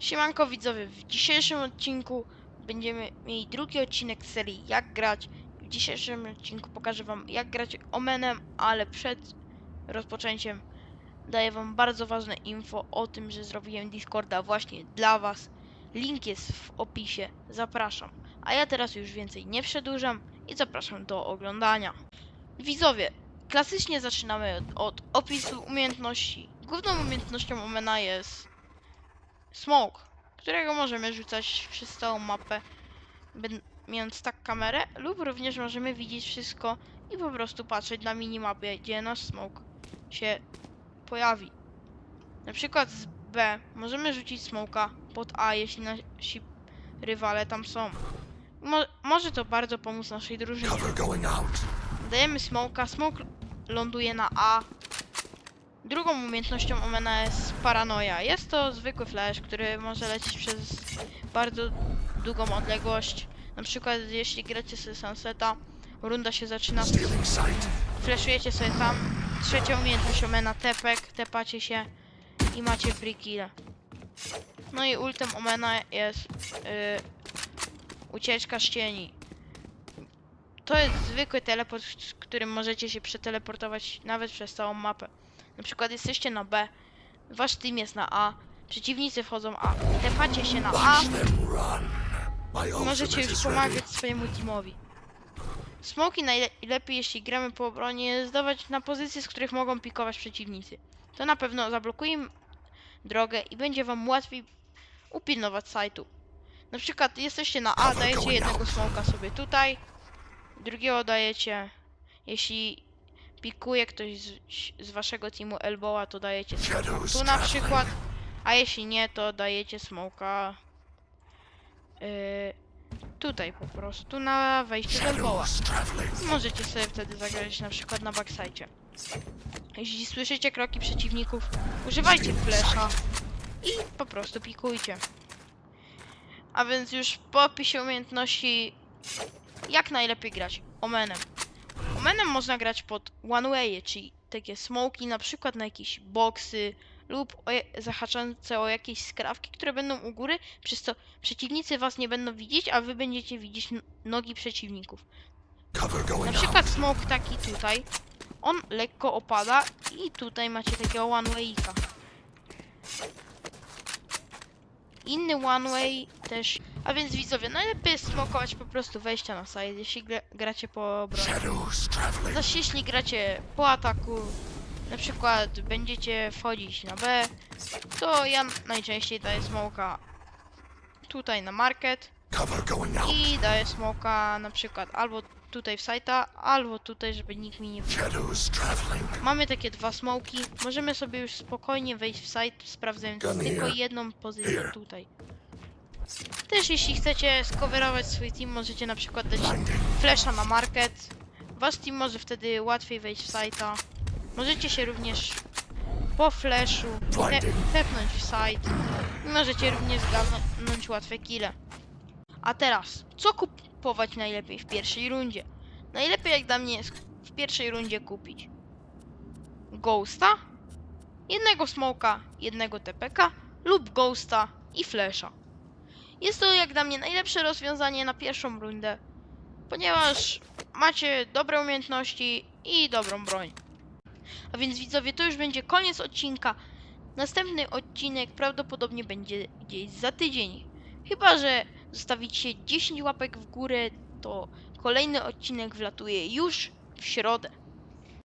Siemanko widzowie, w dzisiejszym odcinku będziemy mieli drugi odcinek serii Jak grać. W dzisiejszym odcinku pokażę wam jak grać Omenem, ale przed rozpoczęciem daję wam bardzo ważne info o tym, że zrobiłem Discorda właśnie dla was. Link jest w opisie, zapraszam. A ja teraz już więcej nie przedłużam i zapraszam do oglądania. Widzowie, klasycznie zaczynamy od, od opisu umiejętności. Główną umiejętnością Omena jest smoke, którego możemy rzucać przez całą mapę, mając tak kamerę, lub również możemy widzieć wszystko i po prostu patrzeć na minimapie, gdzie nasz smoke się pojawi. Na przykład z B możemy rzucić smoka pod A, jeśli nasi rywale tam są. Mo może to bardzo pomóc naszej drużynie. Dajemy smoka, smoke ląduje na A. Drugą umiejętnością Omena jest paranoja. Jest to zwykły flash, który może lecieć przez bardzo długą odległość. Na przykład jeśli gracie sobie Sunseta, runda się zaczyna, flashujecie sobie tam. Trzecia umiejętność Omena tepek, tepacie się i macie free kill. No i ultem Omena jest yy, ucieczka z cieni. To jest zwykły teleport, którym możecie się przeteleportować nawet przez całą mapę. Na przykład jesteście na B, wasz team jest na A, przeciwnicy wchodzą A, tepacie się na A możecie już pomagać swojemu teamowi. Smoki najlepiej, jeśli gramy po obronie, zdawać na pozycje, z których mogą pikować przeciwnicy. To na pewno zablokuje im drogę i będzie wam łatwiej upilnować sajtu. Na przykład jesteście na A, dajecie jednego smoka sobie tutaj, drugiego dajecie, jeśli pikuje ktoś z, z waszego teamu Elbowa, to dajecie smoka tu na przykład, a jeśli nie, to dajecie smoka yy, tutaj po prostu na wejściu do Elbowa. Możecie sobie wtedy zagrać na przykład na backside. Jeśli słyszycie kroki przeciwników, używajcie flesza i po prostu pikujcie. A więc już po opisie umiejętności, jak najlepiej grać Omenem. Omenem można grać pod one way, czyli takie smoki, na przykład na jakieś boksy lub o zahaczające o jakieś skrawki, które będą u góry, przez co przeciwnicy was nie będą widzieć, a wy będziecie widzieć nogi przeciwników. Na przykład smoke taki tutaj, on lekko opada i tutaj macie takiego one way'ika. Inny one way też, a więc widzowie, najlepiej smokować po prostu wejścia na side, jeśli gra, gracie po obronie. Zaś jeśli gracie po ataku, na przykład będziecie wchodzić na B, to ja najczęściej daję smoka tutaj na market, i daję smoka na przykład albo tutaj w sajta, albo tutaj, żeby nikt mi nie. Mamy takie dwa smoki, możemy sobie już spokojnie wejść w site, sprawdzając tylko jedną pozycję tutaj. Też jeśli chcecie skowerować swój team, możecie na przykład dać flasha na market. Wasz team może wtedy łatwiej wejść w sajta. Możecie się również po flashu te tepnąć w site. Możecie również zgarnąć łatwe kile. A teraz, co kupować najlepiej w pierwszej rundzie? Najlepiej jak dla mnie jest w pierwszej rundzie kupić Ghosta, jednego Smoka, jednego TPK lub Ghosta i Flasha. Jest to jak dla mnie najlepsze rozwiązanie na pierwszą rundę, ponieważ macie dobre umiejętności i dobrą broń. A więc widzowie, to już będzie koniec odcinka. Następny odcinek prawdopodobnie będzie gdzieś za tydzień. Chyba, że zostawicie 10 łapek w górę, to kolejny odcinek wlatuje już w środę.